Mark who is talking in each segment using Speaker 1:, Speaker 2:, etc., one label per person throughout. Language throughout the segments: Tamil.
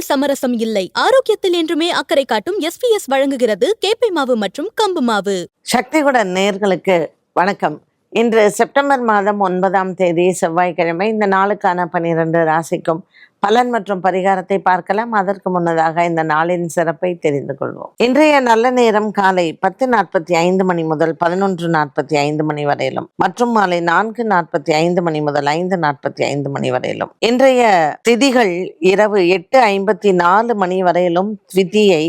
Speaker 1: உணவில் சமரசம் இல்லை. ஆரோக்கியத்தில் என்றுமே அக்கறை காட்டும் எஸ்பிஎஸ் வழங்குகிறது கேப்பை மாவு மற்றும் கம்பு மாவு.
Speaker 2: சக்திகுடன் நேர்களுக்கு வணக்கம். இன்று செப்டம்பர் மாதம் ஒன்பதாம் தேதி செவ்வாய்க்கிழமை இந்த நாளுக்கான பனிரெண்டு ராசிக்கும் பலன் மற்றும் பரிகாரத்தை பார்க்கலாம். அதற்கு முன்னதாக இந்த நாளின் சிறப்பை தெரிந்து கொள்வோம். இன்றைய நல்ல நேரம் காலை பத்து நாற்பத்தி ஐந்து மணி முதல் பதினொன்று நாற்பத்தி ஐந்து மணி வரையிலும் மற்றும் மாலை நான்கு நாற்பத்தி ஐந்து மணி முதல் ஐந்து நாற்பத்தி ஐந்து மணி வரையிலும். இன்றைய திதிகள் இரவு எட்டு ஐம்பத்தி நாலு மணி வரையிலும். திதியை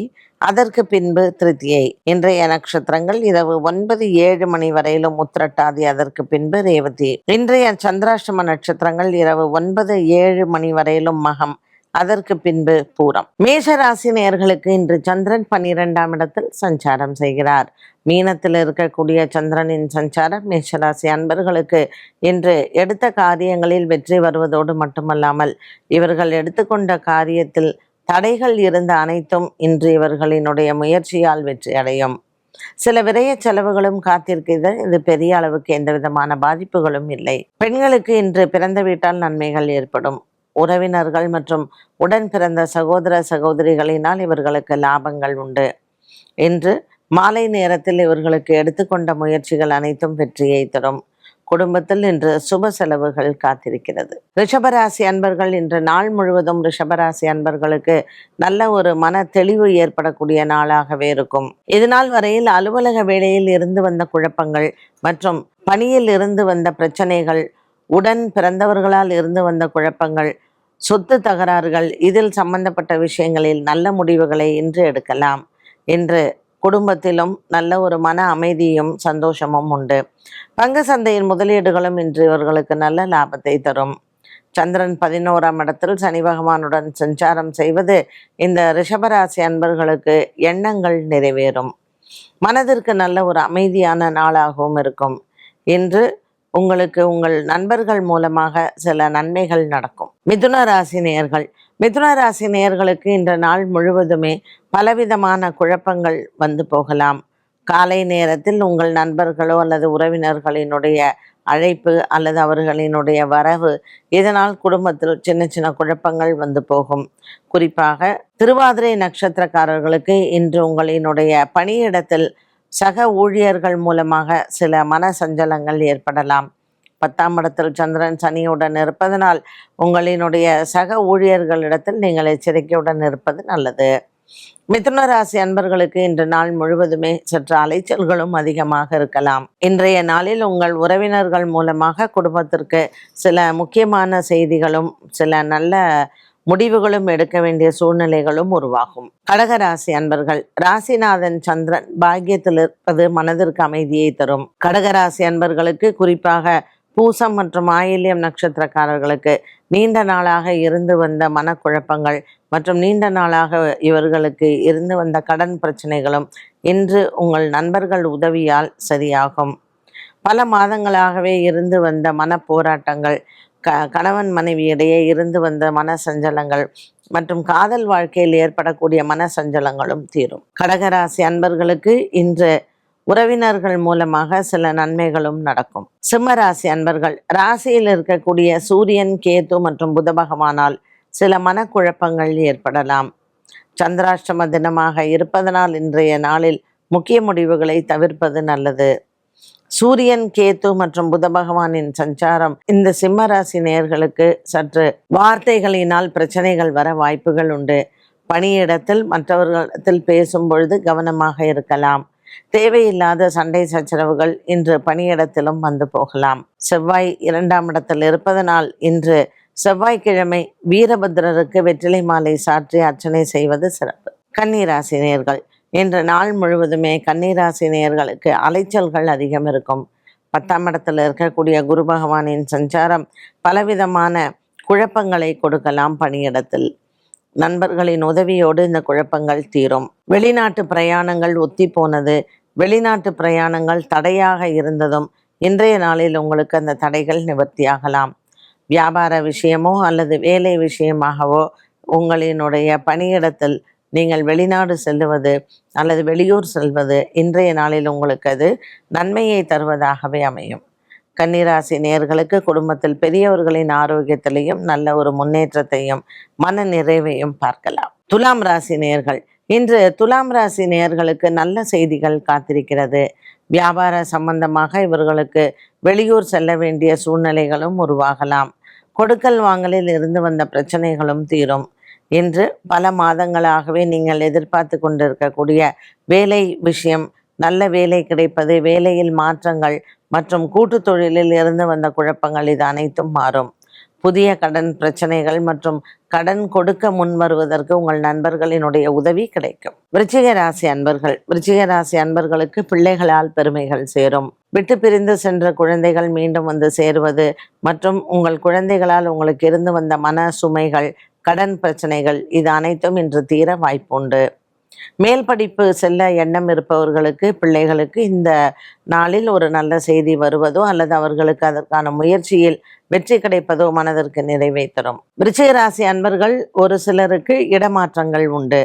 Speaker 2: அதற்கு பின்பு திருத்தியை. இன்றைய நட்சத்திரங்கள் இரவு ஒன்பது ஏழு மணி வரையிலும் உத்திரட்டாதி அதற்கு பின்பு ரேவதி. இன்றைய சந்திராஷ்டம நட்சத்திரங்கள் இரவு ஒன்பது ஏழு மணி வரையிலும் மகம் அதற்கு பின்பு பூரம். மேஷ ராசி நேயர்களுக்கு இன்று சந்திரன் பன்னிரெண்டாம் இடத்தில் சஞ்சாரம் செய்கிறார். மீனத்தில் இருக்கக்கூடிய சந்திரனின் சஞ்சாரம் மேஷராசி அன்பர்களுக்கு இன்று எடுத்த காரியங்களில் வெற்றி வருவதோடு மட்டுமல்லாமல் இவர்கள் எடுத்துக்கொண்ட காரியத்தில் தடைகள் இருந்த அனைத்தும் இன்று இவர்களினுடைய முயற்சியால் வெற்றி அடையும் சில விரய செலவுகளும் காத்திருக்கிறது. இது பெரிய அளவுக்கு எந்த விதமான பாதிப்புகளும் இல்லை. பெண்களுக்கு இன்று பிறந்த வீட்டால் நன்மைகள் ஏற்படும். உறவினர்கள் மற்றும் உடன் பிறந்த சகோதர சகோதரிகளினால் இவர்களுக்கு லாபங்கள் உண்டு. இன்று மாலை நேரத்தில் இவர்களுக்கு எடுத்துக்கொண்ட முயற்சிகள் அனைத்தும் வெற்றியை தரும். குடும்பத்தில் இன்று சுப செலவுகள் காத்திருக்கிறது. ரிஷபராசி அன்பர்கள் இன்று நாள் முழுவதும் ரிஷபராசி அன்பர்களுக்கு நல்ல ஒரு மன தெளிவு ஏற்படக்கூடிய நாளாகவே இருக்கும். இதுநாள் வரையில் அலுவலக வேலையில் இருந்து வந்த குழப்பங்கள் மற்றும் பணியில் இருந்து வந்த பிரச்சனைகள் உடன் பிறந்தவர்களால் இருந்து வந்த குழப்பங்கள் சொத்து தகராறுகள் இதில் சம்பந்தப்பட்ட விஷயங்களில் நல்ல முடிவுகளை இன்று எடுக்கலாம். இன்று குடும்பத்திலும் நல்ல ஒரு மன அமைதியும் சந்தோஷமும் உண்டு. பங்கு சந்தையின் முதலீடுகளும் இன்று இவர்களுக்கு நல்ல லாபத்தை தரும். சந்திரன் பதினோராம் இடத்தில் சனி பகவானுடன் சஞ்சாரம் செய்வது இந்த ரிஷபராசி அன்பர்களுக்கு எண்ணங்கள் நிறைவேறும். மனதிற்கு நல்ல ஒரு அமைதியான நாளாகவும் இருக்கும். இன்று உங்களுக்கு உங்கள் நண்பர்கள் மூலமாக சில நன்மைகள் நடக்கும். மிதுன ராசி நேர்கள் மிதுன ராசி நேயர்களுக்கு இந்த நாள் முழுவதுமே பலவிதமான குழப்பங்கள் வந்து போகலாம். காலை நேரத்தில் உங்கள் நண்பர்களோ அல்லது உறவினர்களினுடைய அழைப்பு அல்லது அவர்களினுடைய வரவு இதனால் குடும்பத்தில் சின்ன சின்ன குழப்பங்கள் வந்து போகும். குறிப்பாக திருவாதிரை நட்சத்திரக்காரர்களுக்கு இன்று உங்களினுடைய பணியிடத்தில் சக ஊழியர்கள் மூலமாக சில மன சஞ்சலங்கள் ஏற்படலாம். பத்தாம் இடத்தில் சந்திரன் சனியுடன் இருப்பதனால் உங்களினுடைய சக ஊழியர்களிடத்தில் நீங்கள் எச்சரிக்கையுடன் இருப்பது நல்லது. மிதுன ராசி அன்பர்களுக்கு இன்று நாள் முழுவதுமே சற்று அலைச்சல்களும் அதிகமாக இருக்கலாம். இன்றைய நாளில் உங்கள் உறவினர்கள் மூலமாக குடும்பத்திற்கு சில முக்கியமான செய்திகளும் சில நல்ல முடிவுகளும் எடுக்க வேண்டிய சூழ்நிலைகளும் உருவாகும். கடகராசி அன்பர்கள் ராசிநாதன் சந்திரன் பாக்கியத்தில் இருப்பது மனதிற்கு அமைதியை தரும். கடகராசி அன்பர்களுக்கு குறிப்பாக பூசம் மற்றும் ஆயில்யம் நட்சத்திரக்காரர்களுக்கு நீண்ட நாளாக இருந்து வந்த மனக்குழப்பங்கள் மற்றும் நீண்ட நாளாக இவர்களுக்கு இருந்து வந்த கடன் பிரச்சனைகளும் இன்று உங்கள் நண்பர்கள் உதவியால் சரியாகும். பல மாதங்களாகவே இருந்து வந்த மன போராட்டங்கள் க கணவன் மனைவி இடையே இருந்து வந்த மன சஞ்சலங்கள் மற்றும் காதல் வாழ்க்கையில் ஏற்படக்கூடிய மன சஞ்சலங்களும் தீரும். கடகராசி அன்பர்களுக்கு இன்று உறவினர்கள் மூலமாக சில நன்மைகளும் நடக்கும். சிம்மராசி அன்பர்கள் ராசியில் இருக்கக்கூடிய சூரியன் கேது மற்றும் புத பகவானால் சில மனக்குழப்பங்கள் ஏற்படலாம். சந்திராஷ்டம தினமாக இருப்பதனால் இன்றைய நாளில் முக்கிய முடிவுகளை தவிர்ப்பது நல்லது. சூரியன் கேத்து மற்றும் புத பகவானின் சஞ்சாரம் இந்த சிம்மராசி நேர்களுக்கு சற்று வார்த்தைகளினால் பிரச்சனைகள் வர வாய்ப்புகள் உண்டு. பணியிடத்தில் மற்றவர்களிடத்தில் பேசும் பொழுது கவனமாக இருக்கலாம். தேவையில்லாத சண்டை சச்சரவுகள் இன்று பணியிடத்திலும் வந்து போகலாம். செவ்வாய் இரண்டாம் இடத்தில் இருப்பதனால் இன்று செவ்வாய்க்கிழமை வீரபத்ரருக்கு வெற்றிலை மாலை சாற்றி அர்ச்சனை செய்வது சிறப்பு. கன்னிராசினியர்கள். இன்று நாள் முழுவதுமே கன்னிராசினியர்களுக்கு அலைச்சல்கள் அதிகம் இருக்கும். பத்தாம் இடத்தில் இருக்கக்கூடிய குரு பகவானின் சஞ்சாரம் பலவிதமான குழப்பங்களை கொடுக்கலாம் பணியிடத்தில். நண்பர்களின் உதவியோடு இந்த குழப்பங்கள் தீரும். வெளிநாட்டு பிரயாணங்கள் ஒத்தி போனது. வெளிநாட்டு பிரயாணங்கள் தடையாக இருந்ததும் இன்றைய நாளில் உங்களுக்கு அந்த தடைகள் நிவர்த்தியாகலாம். வியாபார விஷயமோ அல்லது வேலை விஷயமாகவோ உங்களினுடைய பணியிடத்தில் நீங்கள் வெளிநாடு செல்லுவது அல்லது வெளியூர் செல்வது இன்றைய நாளில் உங்களுக்கு அது நன்மையை தருவதாகவே அமையும். கன்னிராசி நேயர்களுக்கு குடும்பத்தில் பெரியவர்களின் ஆரோக்கியத்திலையும் நல்ல ஒரு முன்னேற்றத்தையும் மன நிறைவையும் பார்க்கலாம். துலாம் ராசி நேயர்கள் இன்று துலாம் ராசி நேயர்களுக்கு நல்ல செய்திகள் காத்திருக்கிறது. வியாபார சம்பந்தமாக இவர்களுக்கு வெளியூர் செல்ல வேண்டிய சூழ்நிலைகளும் உருவாகலாம். கொடுக்கல் வாங்கலில் இருந்து வந்த பிரச்சனைகளும் தீரும். இன்று பல மாதங்களாகவே நீங்கள் எதிர்பார்த்து கொண்டிருக்கக்கூடிய வேலை விஷயம் நல்ல வேலை கிடைப்பது வேலையில் மாற்றங்கள் மற்றும் கூட்டு தொழிலில் இருந்து வந்த குழப்பங்கள் இது அனைத்தும் மாறும். புதிய கடன் பிரச்சனைகள் மற்றும் கடன் கொடுக்க முன் வருவதற்கு உங்கள் நண்பர்களினுடைய உதவி கிடைக்கும். விருச்சிக ராசி அன்பர்கள் விருச்சிக ராசி அன்பர்களுக்கு பிள்ளைகளால் பெருமைகள் சேரும். விட்டு பிரிந்து சென்ற குழந்தைகள் மீண்டும் வந்து சேருவது மற்றும் உங்கள் குழந்தைகளால் உங்களுக்கு இருந்து வந்த மன சுமைகள் கடன் பிரச்சனைகள் இது அனைத்தும் இன்று தீர வாய்ப்புண்டு. மேல் படிப்பு செல்ல எண்ணம் இருப்பவர்களுக்கு பிள்ளைகளுக்கு இந்த நாளில் ஒரு நல்ல செய்தி வருவதோ அல்லது அவர்களுக்கு அதற்கான முயற்சியில் வெற்றி கிடைப்பதோ மனதிற்கு நிறைவை தரும். ராசி அன்பர்கள் ஒரு சிலருக்கு இடமாற்றங்கள் உண்டு.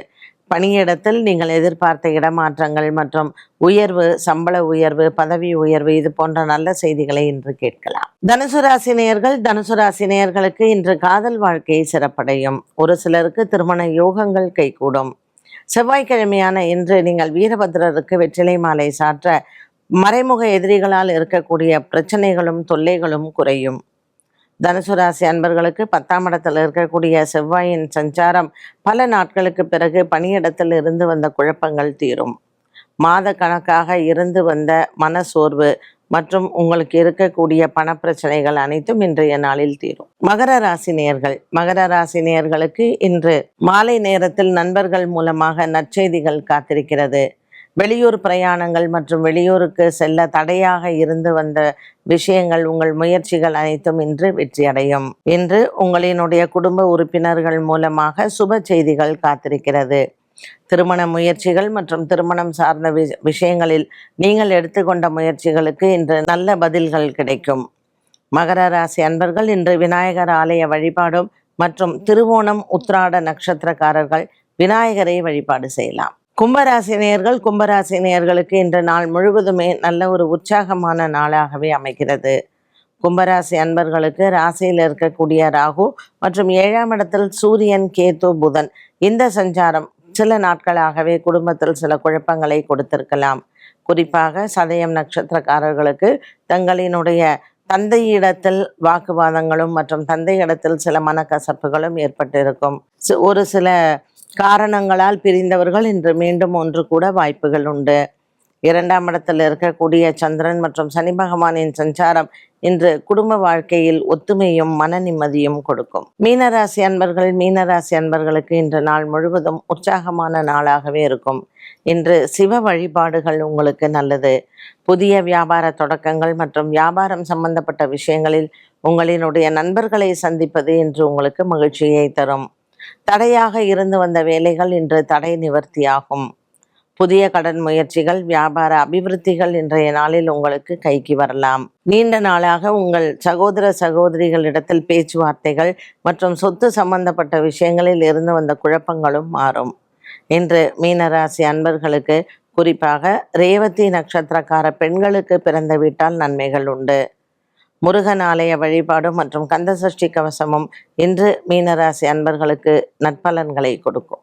Speaker 2: பணியிடத்தில் நீங்கள் எதிர்பார்த்த இடமாற்றங்கள் மற்றும் உயர்வு சம்பள உயர்வு பதவி உயர்வு இது போன்ற நல்ல செய்திகளை இன்று கேட்கலாம். தனுசு ராசி நேயர்கள் தனுசு ராசி நேயர்களுக்கு இன்று காதல் வாழ்க்கை சிறப்படையும். ஒரு சிலருக்கு திருமண யோகங்கள் கைகூடும். செவ்வாய்க்கிழமையான இன்று நீங்கள் வீரபத்ரருக்கு வெற்றிலை மாலை சாற்ற மறைமுக எதிரிகளால் இருக்கக்கூடிய பிரச்சனைகளும் தொல்லைகளும் குறையும். தனுசு ராசி அன்பர்களுக்கு பத்தாம் இடத்தில் இருக்கக்கூடிய செவ்வாயின் சஞ்சாரம் பல நாட்களுக்கு பிறகு பணியிடத்தில் இருந்து வந்த குழப்பங்கள் தீரும். மாத கணக்காக இருந்து வந்த மன சோர்வு மற்றும் உங்களுக்கு இருக்கக்கூடிய பணப்பிரச்சனைகள் அனைத்தும் இன்றைய நாளில் தீரும். மகர ராசி நேயர்கள் மகர ராசி நேயர்களுக்கு இன்று மாலை நேரத்தில் நண்பர்கள் மூலமாக நற்செய்திகள் காத்திருக்கிறது. வெளியூர் பிரயாணங்கள் மற்றும் வெளியூருக்கு செல்ல தடையாக இருந்து வந்த விஷயங்கள் உங்கள் முயற்சிகள் அனைத்தும் இன்று வெற்றியடையும். இன்று உங்களினுடைய குடும்ப உறுப்பினர்கள் மூலமாக சுப செய்திகள் காத்திருக்கிறது. திருமண முயற்சிகள் மற்றும் திருமணம் சார்ந்த விஷயங்களில் நீங்கள் எடுத்துக்கொண்ட முயற்சிகளுக்கு இன்று நல்ல பதில்கள் கிடைக்கும். மகர ராசி அன்பர்கள் இன்று விநாயகர் ஆலய வழிபாடும் மற்றும் திருவோணம் உத்ராட நட்சத்திரக்காரர்கள் விநாயகரை வழிபாடு செய்யலாம். கும்பராசி நேயர்கள் கும்பராசி இன்று நாள் முழுவதுமே நல்ல ஒரு உற்சாகமான நாளாகவே அமைகிறது. கும்பராசி அன்பர்களுக்கு ராசியில் இருக்கக்கூடிய ராகு மற்றும் ஏழாம் இடத்தில் சூரியன் கேது புதன் இந்த சஞ்சாரம் சில நாட்களாகவே குடும்பத்தில் சில குழப்பங்களை கொடுத்திருக்கலாம். குறிப்பாக சதயம் நட்சத்திரக்காரர்களுக்கு தங்களினுடைய தந்தையிடத்தில் வாக்குவாதங்களும் மற்றும் தந்தையிடத்தில் சில மனக்கசப்புகளும் ஏற்பட்டிருக்கும். ஒரு சில காரணங்களால் பிரிந்தவர்கள் இன்று மீண்டும் ஒன்று கூட வாய்ப்புகள் உண்டு. இரண்டாம் இடத்தில் இருக்கக்கூடிய சந்திரன் மற்றும் சனி பகவானின் சஞ்சாரம் இன்று குடும்ப வாழ்க்கையில் ஒத்துமையும் மன நிம்மதியும் கொடுக்கும். மீனராசி அன்பர்கள் மீனராசி அன்பர்களுக்கு இன்று நாள் முழுவதும் உற்சாகமான நாளாகவே இருக்கும். இன்று சிவ வழிபாடுகள் உங்களுக்கு நல்லது. புதிய வியாபார தொடக்கங்கள் மற்றும் வியாபாரம் சம்பந்தப்பட்ட விஷயங்களில் உங்களினுடைய நண்பர்களை சந்திப்பது இன்று உங்களுக்கு மகிழ்ச்சியை தரும். தடையாக இருந்து வந்த வேலைகள் இன்று தடை நிவர்த்தியாகும். புதிய கடன் முயற்சிகள் வியாபார அபிவிருத்திகள் இன்றைய நாளில் உங்களுக்கு கைக்கு வரலாம். நீண்ட நாளாக உங்கள் சகோதர சகோதரிகளிடத்தில் பேச்சுவார்த்தைகள் மற்றும் சொத்து சம்பந்தப்பட்ட விஷயங்களில் இருந்து வந்த குழப்பங்களும் மாறும். இன்று மீனராசி அன்பர்களுக்கு குறிப்பாக ரேவதி நட்சத்திரக்கார பெண்களுக்கு பிறந்த வீட்டால் நன்மைகள் உண்டு. முருகன் ஆலய வழிபாடு மற்றும் கந்தசஷ்டி கவசமும் இன்று மீனராசி அன்பர்களுக்கு நற்பலன்களை கொடுக்கும்.